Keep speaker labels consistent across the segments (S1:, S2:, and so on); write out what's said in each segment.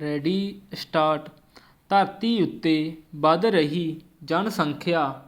S1: Ready, start. ਧਰਤੀ ਉੱਤੇ ਵੱਧ ਰਹੀ ਜਨਸੰਖਿਆ।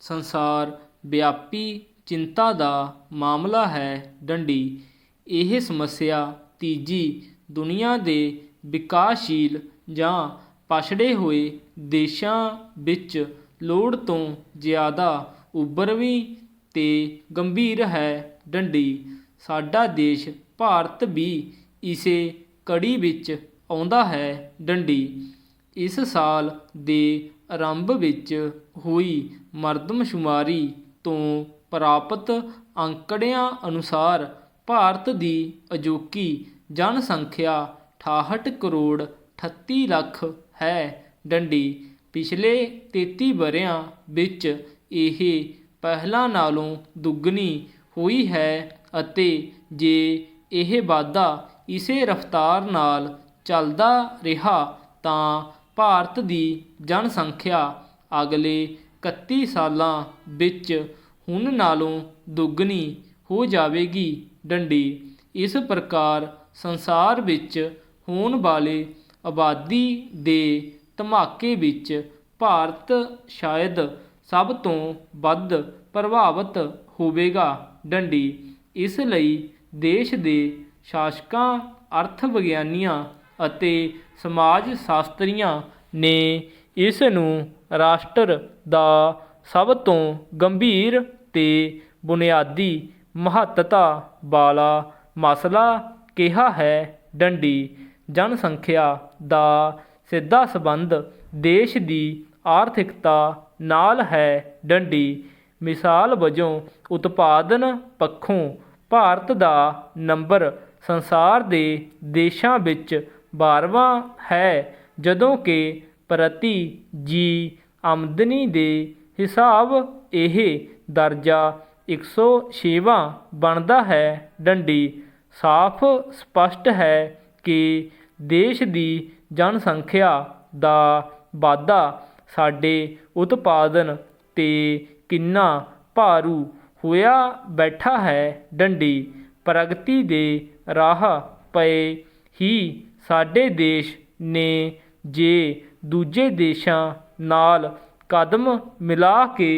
S1: ਸੰਸਾਰ ਵਿਆਪੀ ਚਿੰਤਾ ਦਾ ਮਾਮਲਾ ਹੈ ਡੰਡੀ। ਇਹ ਸਮੱਸਿਆ ਤੀਜੀ ਦੁਨੀਆ ਦੇ ਵਿਕਾਸਸ਼ੀਲ ਜਾਂ ਪਛੜੇ ਹੋਏ ਦੇਸ਼ਾਂ ਵਿੱਚ ਲੋੜ ਤੋਂ ਜ਼ਿਆਦਾ ਉੱਭਰਵੀਂ ਤੇ ਗੰਭੀਰ ਹੈ ਡੰਡੀ। ਸਾਡਾ ਦੇਸ਼ ਭਾਰਤ ਵੀ ਇਸੇ ਕੜੀ ਵਿੱਚ ਆਉਂਦਾ ਹੈ ਡੰਡੀ। ਇਸ ਸਾਲ ਦੇ ਆਰੰਭ ਵਿੱਚ ਹੋਈ ਮਰਦਮਸ਼ੁਮਾਰੀ ਤੋਂ ਪ੍ਰਾਪਤ ਅੰਕੜਿਆਂ ਅਨੁਸਾਰ ਭਾਰਤ ਦੀ ਅਜੋਕੀ ਜਨਸੰਖਿਆ 68 ਕਰੋੜ 38 ਲੱਖ ਹੈ। ਡੰਡੀ, ਪਿਛਲੇ 33 ਵਰ੍ਹਿਆਂ ਵਿੱਚ ਇਹ ਪਹਿਲਾਂ ਨਾਲੋਂ ਦੁੱਗਣੀ ਹੋਈ ਹੈ ਅਤੇ ਜੇ ਇਹ ਵਾਧਾ ਇਸੇ ਰਫ਼ਤਾਰ ਨਾਲ ਚੱਲਦਾ ਰਿਹਾ ਤਾਂ ਭਾਰਤ ਦੀ ਜਨਸੰਖਿਆ ਅਗਲੇ 31 ਸਾਲਾਂ ਵਿੱਚ ਹੁਣ ਨਾਲੋਂ ਦੁੱਗਣੀ ਹੋ ਜਾਵੇਗੀ ਡੰਡੀ। ਇਸ ਪ੍ਰਕਾਰ ਸੰਸਾਰ ਵਿੱਚ ਹੋਣ ਵਾਲੇ ਆਬਾਦੀ ਦੇ ਧਮਾਕੇ ਵਿੱਚ ਭਾਰਤ ਸ਼ਾਇਦ ਸਭ ਤੋਂ ਵੱਧ ਪ੍ਰਭਾਵਿਤ ਹੋਵੇਗਾ ਡੰਡੀ। ਇਸ ਲਈ ਦੇਸ਼ ਦੇ ਸ਼ਾਸਕਾਂ ਅਰਥ ਵਿਗਿਆਨੀਆਂ ਅਤੇ ਸਮਾਜ ਸ਼ਾਸਤਰੀਆਂ ਨੇ ਇਸ ਨੂੰ ਰਾਸ਼ਟਰ ਦਾ ਸਭ ਤੋਂ ਗੰਭੀਰ ਤੇ ਬੁਨਿਆਦੀ ਮਹੱਤਤਾ ਵਾਲਾ ਮਸਲਾ ਕਿਹਾ ਹੈ। ਡੰਡੀ ਜਨਸੰਖਿਆ ਦਾ ਸਿੱਧਾ ਸੰਬੰਧ ਦੇਸ਼ ਦੀ ਆਰਥਿਕਤਾ ਨਾਲ ਹੈ। ਡੰਡੀ ਮਿਸਾਲ ਵਜੋਂ ਉਤਪਾਦਨ ਪੱਖੋਂ ਭਾਰਤ ਦਾ ਨੰਬਰ ਸੰਸਾਰ ਦੇ ਦੇਸ਼ਾਂ ਵਿੱਚ 12ਵਾਂ ਹੈ ਜਦੋਂ ਕਿ ਪ੍ਰਤੀ ਜੀ ਆਮਦਨੀ ਦੇ ਹਿਸਾਬ ਇਹ ਦਰਜਾ 106ਵਾਂ ਬਣਦਾ ਹੈ। ਡੰਡੀ, ਸਾਫ਼ ਸਪਸ਼ਟ ਹੈ ਕਿ ਦੇਸ਼ ਦੀ ਜਨਸੰਖਿਆ ਦਾ ਵਾਧਾ ਸਾਡੇ ਉਤਪਾਦਨ ਤੇ ਕਿੰਨਾ ਭਾਰੂ ਹੋਇਆ ਬੈਠਾ ਹੈ। ਡੰਡੀ, ਪ੍ਰਗਤੀ ਦੇ ਰਾਹ ਪਏ ਹੀ ਸਾਡੇ ਦੇਸ਼ ਨੇ ਜੇ ਦੂਜੇ ਦੇਸ਼ਾਂ ਨਾਲ ਕਦਮ ਮਿਲਾ ਕੇ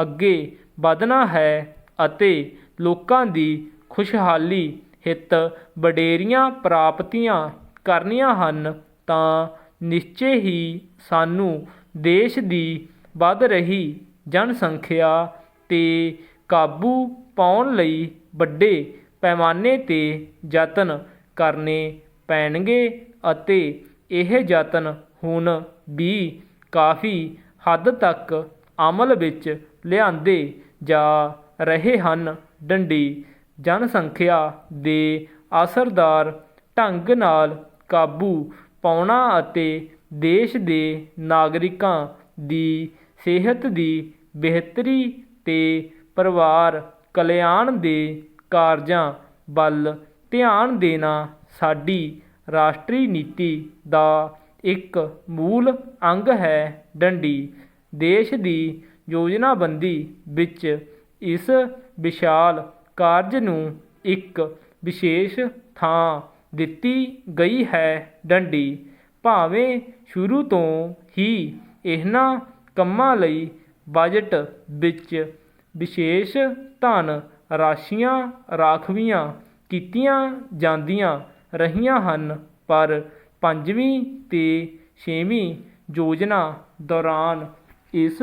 S1: ਅੱਗੇ ਵਧਣਾ ਹੈ ਅਤੇ ਲੋਕਾਂ ਦੀ ਖੁਸ਼ਹਾਲੀ ਹਿੱਤ ਵਡੇਰੀਆਂ ਪ੍ਰਾਪਤੀਆਂ ਕਰਨੀਆਂ ਹਨ, ਤਾਂ ਨਿਸ਼ਚੇ ਹੀ ਸਾਨੂੰ ਦੇਸ਼ ਦੀ ਵੱਧ ਰਹੀ ਜਨਸੰਖਿਆ ਤੇ ਕਾਬੂ ਪਾਉਣ ਲਈ ਵੱਡੇ ਪੈਮਾਨੇ ਤੇ ਯਤਨ ਕਰਨੇ ਪੈਣਗੇ ਅਤੇ ਇਹ ਯਤਨ ਹੁਣ ਵੀ ਕਾਫੀ ਹੱਦ ਤੱਕ ਅਮਲ ਵਿੱਚ ਲਿਆਂਦੇ ਜਾ ਰਹੇ ਹਨ। ਡੰਡੀ ਜਨਸੰਖਿਆ ਦੇ ਅਸਰਦਾਰ ਢੰਗ ਨਾਲ ਕਾਬੂ ਪਾਉਣਾ ਅਤੇ ਦੇਸ਼ ਦੇ ਨਾਗਰਿਕਾਂ ਦੀ ਸਿਹਤ ਦੀ ਬਿਹਤਰੀ ਤੇ ਪਰਿਵਾਰ ਕਲਿਆਣ ਦੇ ਕਾਰਜਾਂ ਵੱਲ ਧਿਆਨ ਦੇਣਾ ਸਾਡੀ ਰਾਸ਼ਟਰੀ ਨੀਤੀ ਦਾ ਇੱਕ ਮੂਲ ਅੰਗ ਹੈ ਡੰਡੀ। ਦੇਸ਼ ਦੀ ਯੋਜਨਾਬੰਦੀ ਵਿੱਚ ਇਸ ਵਿਸ਼ਾਲ ਕਾਰਜ ਨੂੰ ਇੱਕ ਵਿਸ਼ੇਸ਼ ਥਾਂ ਦਿੱਤੀ ਗਈ ਹੈ ਡੰਡੀ। ਭਾਵੇਂ ਸ਼ੁਰੂ ਤੋਂ ਹੀ ਇਹਨਾਂ ਕੰਮਾਂ ਲਈ ਬਜਟ ਵਿੱਚ ਵਿਸ਼ੇਸ਼ ਧਨ ਰਾਸ਼ੀਆਂ ਰਾਖਵੀਆਂ ਕੀਤੀਆਂ ਜਾਂਦੀਆਂ ਰਹੀਆਂ ਹਨ, ਪਰ ਪੰਜਵੀਂ ਤੇ ਛੇਵੀਂ ਯੋਜਨਾ ਦੌਰਾਨ ਇਸ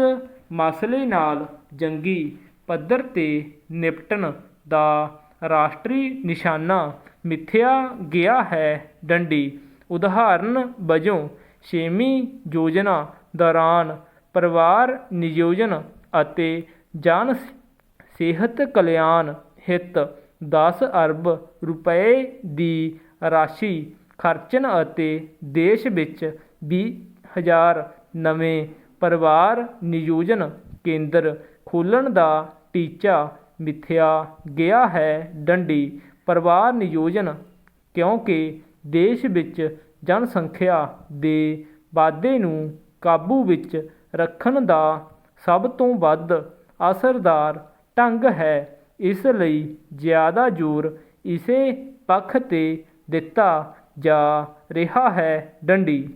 S1: ਮਸਲੇ ਨਾਲ ਜੰਗੀ ਪੱਧਰ ਤੇ ਨਿਪਟਣ ਦਾ ਰਾਸ਼ਟਰੀ ਨਿਸ਼ਾਨਾ ਮਿੱਥਿਆ ਗਿਆ ਹੈ ਡੰਡੀ। ਉਦਾਹਰਨ ਵਜੋਂ ਛੇਵੀਂ ਯੋਜਨਾ ਦੌਰਾਨ ਪਰਿਵਾਰ ਨਿਯੋਜਨ ਅਤੇ ਜਨ ਸਿਹਤ ਕਲਿਆਣ ਹਿੱਤ 10 ਅਰਬ ਰੁਪਏ ਦੀ ਰਾਸ਼ੀ ਖਰਚਣ ਅਤੇ ਦੇਸ਼ ਵਿੱਚ ਵੀਹ ਹਜ਼ਾਰ ਨਵੇਂ ਪਰਿਵਾਰ ਨਿਯੋਜਨ ਕੇਂਦਰ ਖੋਲ੍ਹਣ ਦਾ ਟੀਚਾ ਮਿਥਿਆ ਗਿਆ ਹੈ ਡੰਡੀ। ਪਰਿਵਾਰ ਨਿਯੋਜਨ, ਕਿਉਂਕਿ ਦੇਸ਼ ਵਿੱਚ ਜਨਸੰਖਿਆ ਦੇ ਵਾਧੇ ਨੂੰ ਕਾਬੂ ਵਿੱਚ ਰੱਖਣ ਦਾ ਸਭ ਤੋਂ ਵੱਧ ਅਸਰਦਾਰ ਢੰਗ ਹੈ। ਇਸ ਲਈ ਜ਼ਿਆਦਾ ਜ਼ੋਰ ਇਸੇ ਪੱਖ ਤੇ ਦਿੱਤਾ ਜਾ ਰਿਹਾ ਹੈ। ਡੰਡੀ